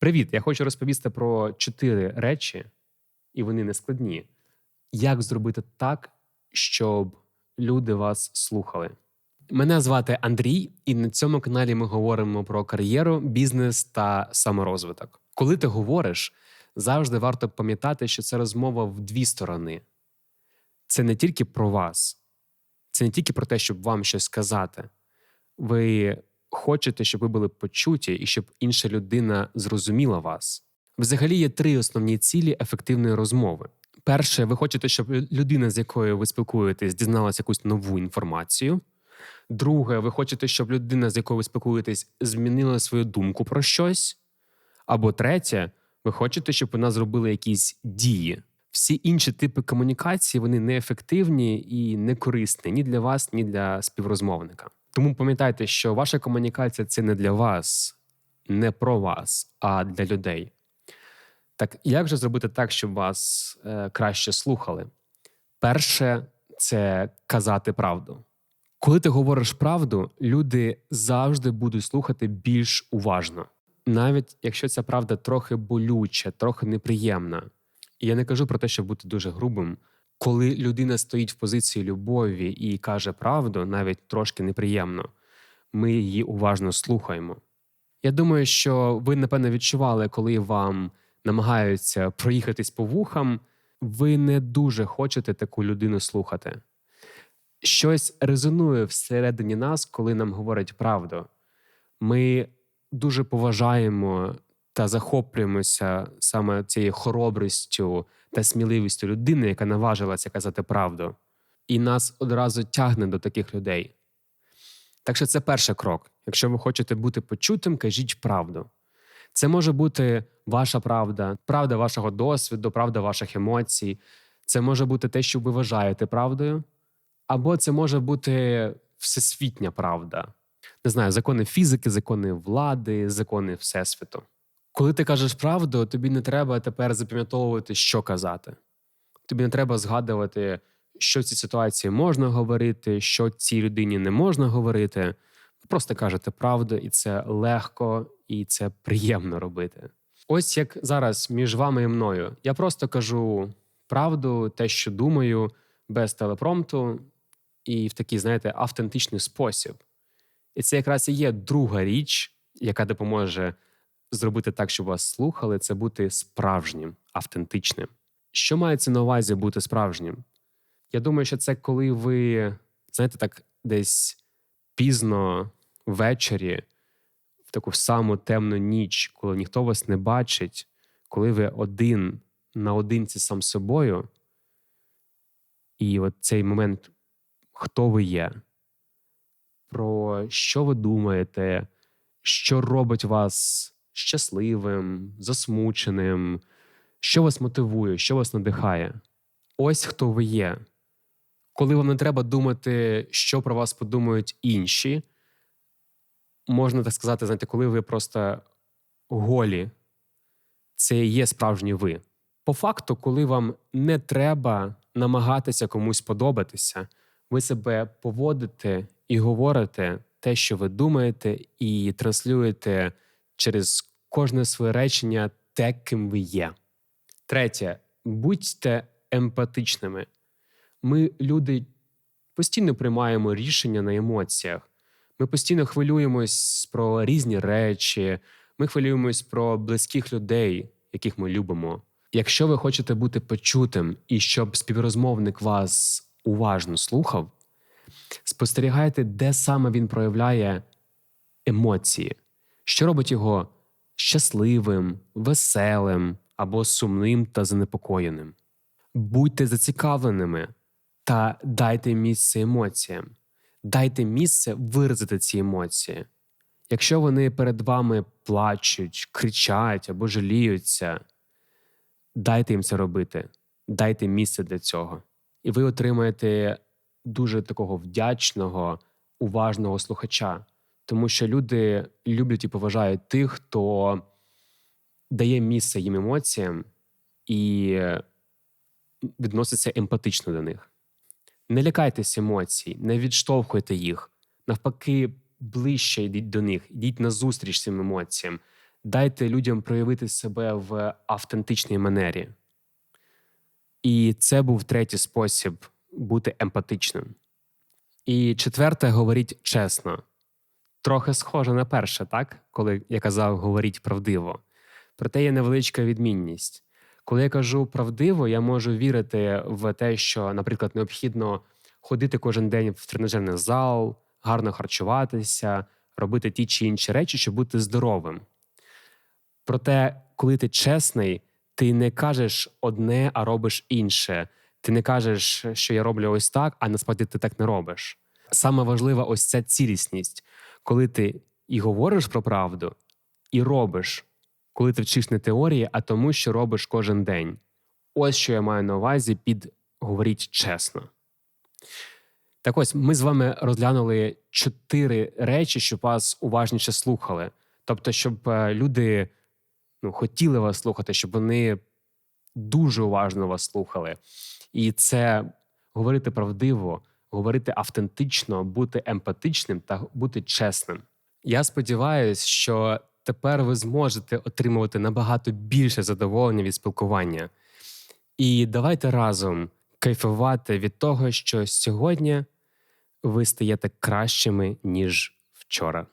Привіт! Я хочу розповісти про чотири речі, і вони не складні. Як зробити так, щоб люди вас слухали? Мене звати Андрій, і на цьому каналі ми говоримо про кар'єру, бізнес та саморозвиток. Коли ти говориш, завжди варто пам'ятати, що це розмова в дві сторони. Це не тільки про вас, це не тільки про те, щоб вам щось сказати. Ви хочете, щоб ви були почуті і щоб інша людина зрозуміла вас. Взагалі є три основні цілі ефективної розмови. Перше, ви хочете, щоб людина, з якою ви спілкуєтесь, дізналася якусь нову інформацію. Друге, ви хочете, щоб людина, з якою ви спілкуєтесь, змінила свою думку про щось. Або третє, ви хочете, щоб вона зробила якісь дії. Всі інші типи комунікації вони неефективні і не корисні ні для вас, ні для співрозмовника. Тому пам'ятайте, що ваша комунікація це не для вас, не про вас, а для людей. Так як же зробити так, щоб вас е, краще слухали? Перше це казати правду. Коли ти говориш правду, люди завжди будуть слухати більш уважно, навіть якщо ця правда трохи болюча, трохи неприємна. І я не кажу про те, щоб бути дуже грубим. Коли людина стоїть в позиції любові і каже правду, навіть трошки неприємно, ми її уважно слухаємо. Я думаю, що ви, напевно, відчували, коли вам намагаються проїхатись по вухам, ви не дуже хочете таку людину слухати. Щось резонує всередині нас, коли нам говорять правду. Ми дуже поважаємо та захоплюємося саме цією хоробрістю та сміливістю людини, яка наважилася казати правду, і нас одразу тягне до таких людей. Так що це перший крок. Якщо ви хочете бути почутим, кажіть правду. Це може бути ваша правда, правда вашого досвіду, правда ваших емоцій. Це може бути те, що ви вважаєте правдою, або це може бути всесвітня правда. Не знаю, закони фізики, закони влади, закони всесвіту. Коли ти кажеш правду, тобі не треба тепер запам'ятовувати, що казати. Тобі не треба згадувати, що в цій ситуації можна говорити, що цій людині не можна говорити. Ви просто кажете правду, і це легко, і це приємно робити. Ось як зараз між вами і мною. Я просто кажу правду, те, що думаю, без телепромту, і в такий, знаєте, автентичний спосіб. І це якраз і є друга річ, яка допоможе зробити так, щоб вас слухали, це бути справжнім, автентичним. Що мається на увазі бути справжнім? Я думаю, що це коли ви, знаєте, так десь пізно ввечері, в таку саму темну ніч, коли ніхто вас не бачить, коли ви один наодинці сам собою, і от цей момент, хто ви є, про що ви думаєте, що робить вас щасливим, засмученим, що вас мотивує, що вас надихає. Ось хто ви є. Коли вам не треба думати, що про вас подумають інші, можна так сказати, знаєте, коли ви просто голі, це і є справжній ви. По факту, коли вам не треба намагатися комусь подобатися, ви себе поводите і говорите те, що ви думаєте, і транслюєте через кожне своє речення те, ким ви є. Третє, будьте емпатичними. Ми, люди, постійно приймаємо рішення на емоціях. Ми постійно хвилюємось про різні речі, ми хвилюємось про близьких людей, яких ми любимо. Якщо ви хочете бути почутим і щоб співрозмовник вас уважно слухав, спостерігайте, де саме він проявляє емоції, що робить його щасливим, веселим або сумним та занепокоєним. Будьте зацікавленими та дайте місце емоціям, дайте місце виразити ці емоції. Якщо вони перед вами плачуть, кричать або жаліються, дайте їм це робити, дайте місце для цього. І ви отримаєте дуже такого вдячного, уважного слухача. Тому що люди люблять і поважають тих, хто дає місце їм емоціям і відноситься емпатично до них. Не лякайтесь емоцій, не відштовхуйте їх. Навпаки, ближче йдіть до них, йдіть на зустріч цим емоціям. дайте людям проявити себе в автентичній манері. І це був третій спосіб бути емпатичним. І четверте, говоріть чесно. Трохи схоже на перше, так? Коли я казав говоріть правдиво. Проте є невеличка відмінність. Коли я кажу правдиво, я можу вірити в те, що, наприклад, необхідно ходити кожен день в тренажерний зал, гарно харчуватися, робити ті чи інші речі, щоб бути здоровим. Проте, коли ти чесний, ти не кажеш одне, а робиш інше. Ти не кажеш, що я роблю ось так, а насправді ти так не робиш. Саме важлива ось ця цілісність, коли ти і говориш про правду, і робиш, коли ти вчиш не теорії, а тому, що робиш кожен день. Ось що я маю на увазі під говоріть чесно. Так ось ми з вами розглянули чотири речі, щоб вас уважніше слухали. Тобто, щоб е, люди ну, хотіли вас слухати, щоб вони дуже уважно вас слухали. І це говорити правдиво, говорити автентично, бути емпатичним та бути чесним. Я сподіваюся, що тепер ви зможете отримувати набагато більше задоволення від спілкування. І давайте разом кайфувати від того, що сьогодні ви стаєте кращими, ніж вчора.